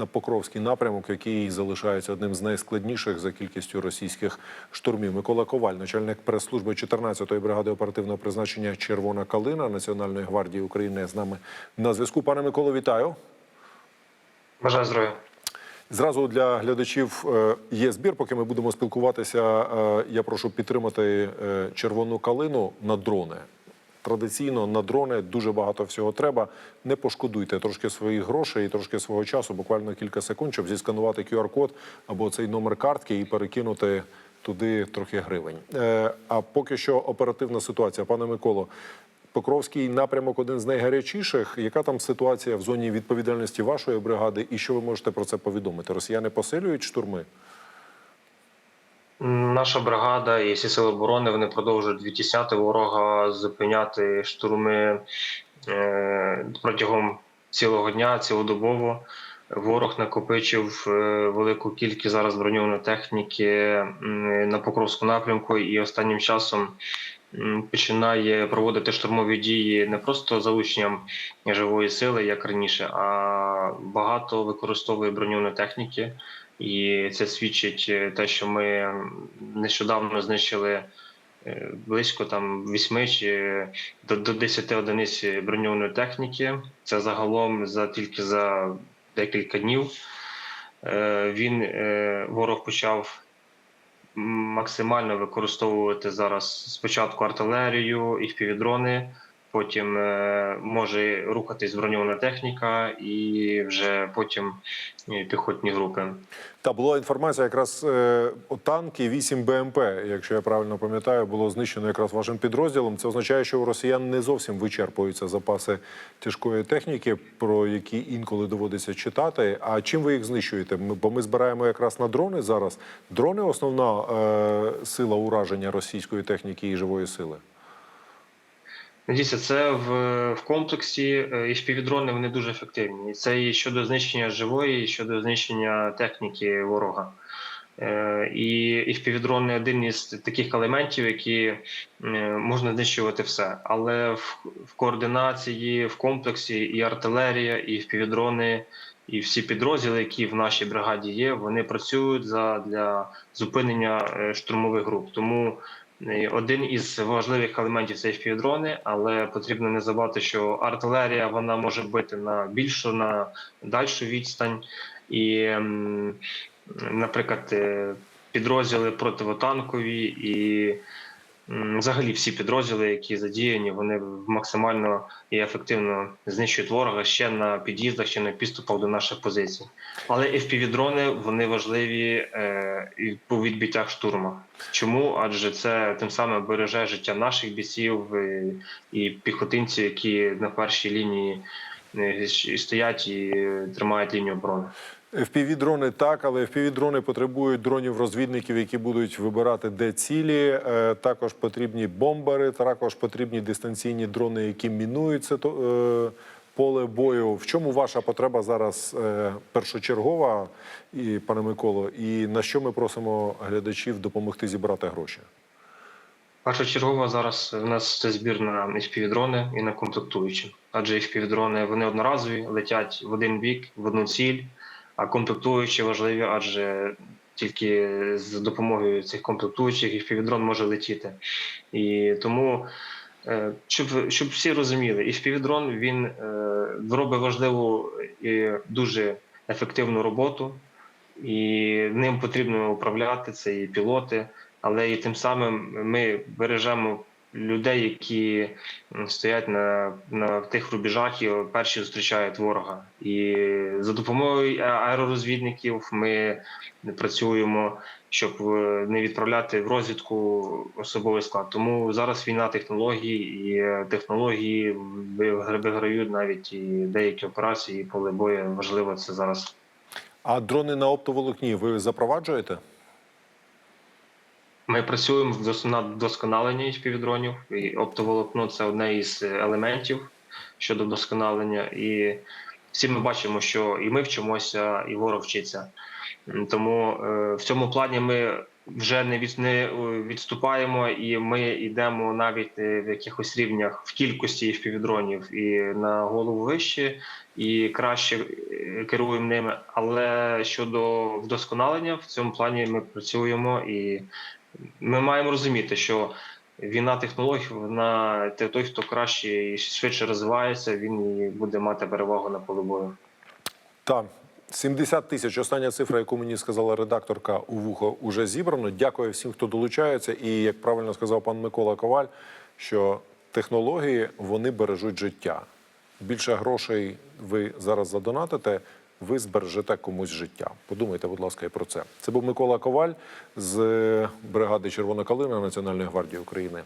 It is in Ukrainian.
на Покровський напрямок, який залишається одним з найскладніших за кількістю російських штурмів. Микола Коваль, начальник прес-служби 14-ї бригади оперативного призначення Червона калина Національної гвардії України з нами на зв'язку. Пане Миколо, вітаю. Бажаю здоров'я. Зразу для глядачів е, є збір. Поки ми будемо спілкуватися, е, я прошу підтримати е, червону калину на дрони. Традиційно на дрони дуже багато всього треба. Не пошкодуйте трошки своїх грошей і трошки свого часу, буквально кілька секунд, щоб зісканувати QR-код або цей номер картки і перекинути туди трохи гривень. Е, А поки що оперативна ситуація, пане Миколо. Покровський напрямок один з найгарячіших. Яка там ситуація в зоні відповідальності вашої бригади, і що ви можете про це повідомити? Росіяни посилюють штурми? Наша бригада і всі сили оборони вони продовжують відтісняти ворога, зупиняти штурми е, протягом цілого дня, цілодобово. Ворог накопичив е, велику кількість зараз броньованої техніки на Покровському напрямку, і останнім часом починає проводити штурмові дії не просто залученням живої сили, як раніше, а багато використовує броньованої техніки. І це свідчить е, те, що ми нещодавно знищили е, близько там 8 чи до, до 10 одиниць броньованої техніки. Це загалом за тільки за декілька днів. Е, Він е, ворог почав максимально використовувати зараз спочатку артилерію і впівдрони. Потім е, може рухатись броньована техніка, і вже потім е, піхотні групи. Та була інформація, якраз е, танки 8 БМП, якщо я правильно пам'ятаю, було знищено якраз вашим підрозділом. Це означає, що у росіян не зовсім вичерпуються запаси тяжкої техніки, про які інколи доводиться читати. А чим ви їх знищуєте? Ми, бо ми збираємо якраз на дрони зараз. Дрони основна е, сила ураження російської техніки і живої сили. Дивіться, це в, в комплексі е, і впівдрони вони дуже ефективні. І це і щодо знищення живої, і щодо знищення техніки ворога. Е, І, і впівдрони один із таких елементів, які е, можна знищувати все. Але в, в координації, в комплексі і артилерія, і впівдрони, і всі підрозділи, які в нашій бригаді є, вони працюють за, для зупинення е, штурмових груп. Тому Е, Один із важливих елементів це FPV-дрони, але потрібно не забувати, що артилерія вона може бити на більшу, на дальшу відстань, і, наприклад, е, підрозділи противотанкові і взагалі всі підрозділи, які задіяні, вони максимально і ефективно знищують ворога ще на під'їздах, ще на підступах до наших позицій. Але FPV-дрони вони важливі е, і по відбиттях штурму. Чому? Адже це тим самим береже життя наших бійців е, і піхотинців, які на першій лінії е, стоять і тримають лінію оборони. FPV-дрони так, але FPV-дрони потребують дронів-розвідників, які будуть вибирати де цілі. Е, Також потрібні бомбери, також потрібні дистанційні дрони, які мінують це поле бою. В чому ваша потреба зараз е, першочергова, і пане Миколо, і на що ми просимо глядачів допомогти зібрати гроші? Першочергово зараз у нас це збір на FPV-дрони і на комплектуючі. Адже FPV-дрони вони одноразові, летять в один бік, в одну ціль, комплектуючі важливі, адже тільки з допомогою цих комплектуючих FPV-дрон може летіти. І тому, е, щоб, щоб всі розуміли, FPV-дрон він е, робить важливу і дуже ефективну роботу, і ним потрібно управляти, це і пілоти але і тим самим ми бережемо людей, які стоять на, на тих рубежах і перші зустрічають ворога. І за допомогою аеророзвідників ми працюємо, щоб е, не відправляти в розвідку особовий склад. Тому зараз війна технологій, і е, технології ви- виграють навіть і деякі операції, і поле бою. Важливо це зараз. А дрони на оптоволокні ви запроваджуєте? Ми працюємо над вдосконаленні співдронів, і оптоволокно це одне із елементів щодо вдосконалення. І всі ми бачимо, що і ми вчимося, і ворог вчиться. Тому е, в цьому плані ми вже не від е, відступаємо, і ми йдемо навіть е, в якихось рівнях в кількості FPV-дронів і на голову вище, і краще керуємо ними. Але щодо вдосконалення в цьому плані ми працюємо, і ми маємо розуміти, що війна технологій, вона той, хто краще і швидше розвивається, він буде мати перевагу на полі бою. Так, 70 тисяч. Остання цифра, яку мені сказала редакторка у вухо, уже зібрано. Дякую всім, хто долучається. І як правильно сказав пан Микола Коваль, що технології вони бережуть життя. Більше грошей ви зараз задонатите, ви збережете комусь життя. Подумайте, будь ласка, і про це. Це був Микола Коваль з бригади Червона калина Національної гвардії України.